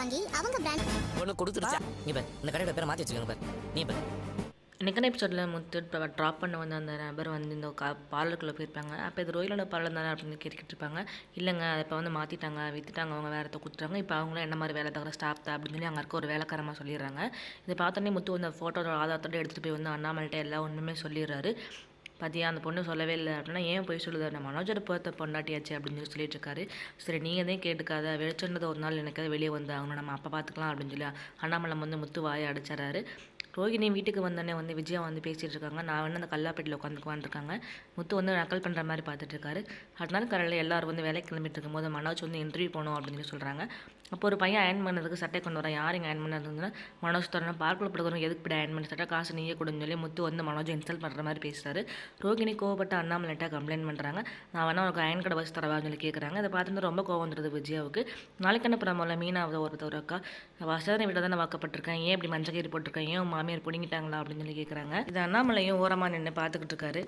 வாங்கி அவங்க பிராண்ட் ஒன்று கொடுத்துருச்சா நீ பாரு இந்த கடையோட பேரை மாற்றி வச்சுக்கோங்க பாரு. நீ பாரு. எனக்கான எபிசோடில் முத்து ட்ராப் பண்ண வந்த அந்த நபர் வந்து இந்த கா பார்லருக்குள்ளே போயிருப்பாங்க. அப்போ இது ரோயிலோட பார்லர் தானே அப்படின்னு கேட்டுக்கிட்டு இருப்பாங்க. இல்லைங்க அதை இப்போ வந்து மாற்றிட்டாங்க விற்றுட்டாங்க அவங்க வேலை கொடுத்துட்டாங்க. இப்போ அவங்களும் என்ன மாதிரி வேலை தவிர ஸ்டாப் தான் அப்படின்னு சொல்லி அங்கே இருக்க ஒரு வேலைக்காரமாக சொல்லிடுறாங்க. இதை பார்த்தோன்னே முத்து அந்த ஃபோட்டோட ஆதாரத்தோட எடுத்துகிட்டு போய் வந்து அண்ணாமலைட்ட எல்லா ஒன்றுமே சொல்லிடுறாரு. பார்த்தியா அந்த பொண்ணு சொல்லவே இல்லை. அப்படின்னா ஏன் போய் சொல்லுது? நான் மனோஜரை பொறுத்த பொண்டாட்டியாச்சு அப்படின்னு சொல்லி சொல்லிட்டு இருக்காரு சரி நீங்கள் தான் கேட்டுக்காத. வெளிச்சொன்னது ஒரு நாள் எனக்கு வெளியே வந்து அவங்க நம்ம அப்போ பார்த்துக்கலாம் அப்படின்னு சொல்லி அண்ணாமலை வந்து முத்து வாயை அடிச்சிடறாரு. ரோகிணி வீட்டுக்கு வந்தோடனே வந்து விஜயா வந்து பேசிகிட்டு இருக்காங்க. நான் வந்து அந்த கல்லாப்பேட்டில் உட்காந்துக்குவான் இருக்காங்க. முத்து வந்து நக்கல் பண்ணுற மாதிரி பார்த்துட்டு இருக்காரு. அடுத்த காலையில் எல்லாரும் வந்து வேலைக்கு கிளம்பிட்டு இருக்கும்போது மனோஜ் வந்து இன்டர்வியூ போகணும் அப்படின்னு சொல்லி சொல்கிறாங்க அப்போ ஒரு பையன் அயன் பண்ணுறதுக்கு சட்டை கொண்டு வரேன். யார் இங்கே அயன் பண்ணுறதுன்னா மனோஜ் தரணும். பார்க்கில் படுக்கணும் எதுக்கு இப்படி அயன் பண்ணி சட்டை காசு நீயே கொடுன்னு சொல்லி முத்து வந்து மனோஜ் இன்சல்ட் பண்ணுற மாதிரி பேசுகிறாரு ரோகிணி கோவப்பட்ட அண்ணாமலைட்டா கம்ப்ளைண்ட் பண்ணுறாங்க நான் வேணா உனக்கு அயன் கடை வச்சு தரவான்னு சொல்லி கேட்குறாங்க அதை பார்த்துட்டு ரொம்ப கோவம் வந்துடுது விஜயாவுக்கு. நாளைக்கு என்ன பிரமோல மீனாவது ஒருத்தர் அக்கா? வசதி வீட்டில் தானே வாக்கப்பட்டிருக்கேன் ஏன் இப்படி மஞ்சள் கீரி போட்டிருக்கேன்? ஏன் மாமியார் பிடிங்கிட்டாங்களா? அப்படின்னு சொல்லி கேட்குறாங்க இது அண்ணாமலையும் ஓரமாக நின்று பார்த்துக்கிட்டு இருக்காரு.